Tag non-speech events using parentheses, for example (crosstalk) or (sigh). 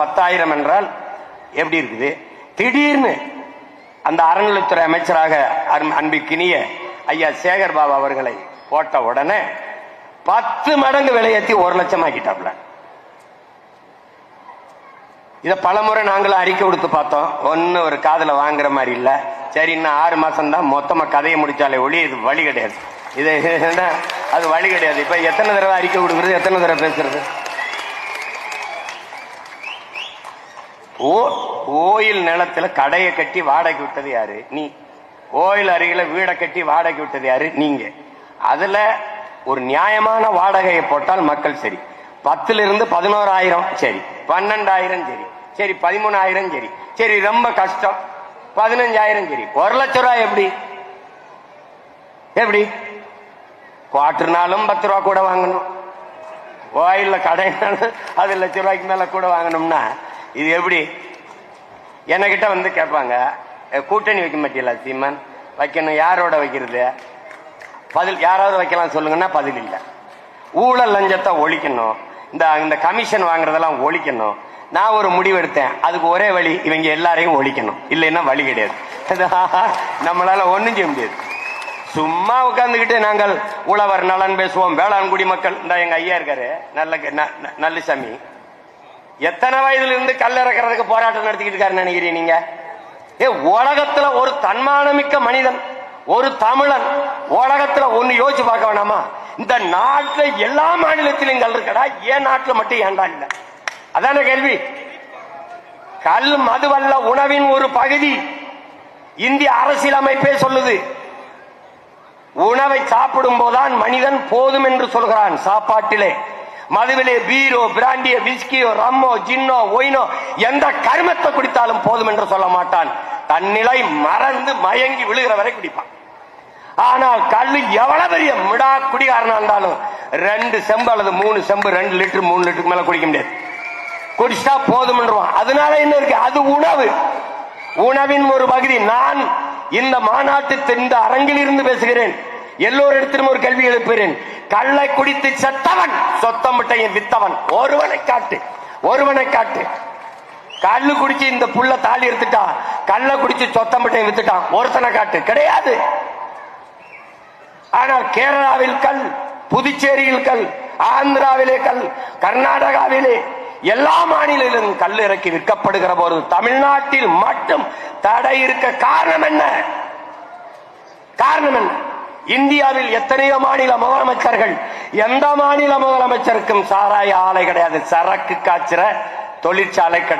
பத்தாயிரம் என்றால் எப்படி இருக்குது? திடீர்னு அந்த அறநிலைத்துறை அமைச்சராக அன்பிக்கினிய ஐயா சேகர் பாபா அவர்களை போட்ட உடனே பத்து மடங்கு விலையத்தி ஒரு லட்சம் ஆக்கிட்டாப்ல. இத பலமுறை நாங்களும் அறிக்கை கொடுத்து பார்த்தோம். ஒன்னும் ஒரு காதுல வாங்குற மாதிரி இல்ல. சரி இன்னும் ஆறு மாசம் தான் மொத்தமா கதையை முடிச்சாலே ஒளி இது வழி கிடையாது. இது என்ன, அது வழி கிடையாது. இப்ப எத்தனை தடவை அறிக்கை கொடுக்குறது எத்தனை தடவை பேசுறது? ஓ கோயில் நிலத்துல கடையை கட்டி வாடகை விட்டது யாரு? நீ. கோயில் அருகில வீடை கட்டி வாடகை விட்டது யாரு? நீங்க. அதுல ஒரு நியாயமான வாடகையை போட்டால் மக்கள் சரி. பத்துல இருந்து பதினோராயிரம் சரி. பன்னெண்டாயிரம் சரி. சரி பதிமூணாயிரம் சரி. சரி ரொம்ப கஷ்டம். பதினஞ்சாயிரம் சரி. ஒரு லட்ச ரூபாய் எப்படி? எப்படி? குவாட்டர்னாலும் பத்து ரூபா கூட வாங்கணும். கோயில்ல கடைனாலும் அது லட்ச ரூபாய்க்கு மேல கூட வாங்கணும்னா இது எப்படி? என்கிட்ட வந்து கேட்பாங்க கூட்டணி வைக்க மாட்டீங்களா சீமான்? வைக்கணும். யாரோட வைக்கிறது? பதில் யாராவது வைக்கலாம் சொல்லுங்கன்னா பதில் இல்லை. ஊழல் லஞ்சத்தை ஒழிக்கணும். இந்த இந்த கமிஷன் வாங்குறதெல்லாம் ஒழிக்கணும். நான் ஒரு முடிவு எடுத்தேன் அதுக்கு ஒரே வழி இவங்க எல்லாரையும் ஒழிக்கணும். இல்லைன்னா வழி கிடையாது. (laughs) நம்மளால ஒன்றும் செய்ய முடியாது. சும்மா உட்காந்துக்கிட்டு நாங்கள் உழவர் நலன் பேசுவோம் வேளாண் குடிமக்கள் இந்த எங்க ஐயா இருக்காரு. நல்ல ந- ந- நல்லசாமி எத்தனை வயதுல இருந்து கல் இறக்குறதுக்கு போராட்டம் நடத்திக்கிட்டு இருக்காரு நினைக்கிறீங்க நீங்க? ஏ உலகத்துல ஒரு தன்மானமிக்க மனிதன் ஒரு தமிழன் உலகத்துல ஒண்ணு யோசிச்சு பார்க்க வேணாமா? இந்த நாட்டுல எல்லா மாநிலத்திலும் கல் இருக்கடா ஏன் நாட்டுல மட்டும் ஏன்டா இல்ல? அதான கேள்வி. கல் மதுவல்ல உணவின் ஒரு பகுதி. இந்திய அரசியலமைப்பே சொல்லுது. உணவை சாப்பிடும் போதுதான் மனிதன் போதும் என்று சொல்கிறான் சாப்பாட்டிலே. மதுவிலே பீரோ பிராண்டியோ விஸ்கியோ ரம்மோ ஜின்னோ ஒயினோ எந்த கருமத்தை குடித்தாலும் போதும் என்று சொல்ல மாட்டான். தன்னிலை மறந்து மயங்கி விழுகிற வரை குடிப்பான். ஆனால் கல்லு எவ்வளவு பெரிய மிடா குடிகாரனா இருந்தாலும் ரெண்டு செம்பு அல்லது மூணு செம்பு ரெண்டு லிட்டர் மூணு லிட்டருக்கு மேல குடிக்க முடியாது. குடிச்சா போதும்ன்றவான் அதனால என்ன இருக்கு? அது உணவு. உணவின் ஒரு பகுதி. நான் இந்த மாநாட்டு இந்த அரங்கில் இருந்து பேசுகிறேன். எல்லோரிடத்திலும் ஒரு கேள்வி எழுப்புகிறேன். கள்ளை குடித்து செத்தவன் சொத்தம் சொத்தமிட்டையும் வித்தவன். ஒருவனை காட்டு ஒருவனை காட்டு. கல்லு குடிச்சு இந்த புள்ள தாலி எடுத்துட்டான் கள்ள குடிச்சு சொத்தம் சொத்தமிட்டையும் வித்துட்டான் ஒருத்தனை காட்டு. கிடையாது. ஆனால் கேரளாவில் கல் புதுச்சேரியில் கல் ஆந்திராவிலே கல் கர்நாடகாவிலே எல்லா மாநிலங்களிலும் கல் இறக்கி விற்கப்படுகிற போது தமிழ்நாட்டில் மட்டும் தடை இருக்க காரணம் என்ன? காரணம் என்ன? இந்தியாவில் எத்தனையோ மாநில முதலமைச்சர்கள் எந்த மாநில முதலமைச்சருக்கும் சாராய ஆலை கிடையாது. சரக்கு காய்ச்சிற தொழிற்சாலை கிடையாது.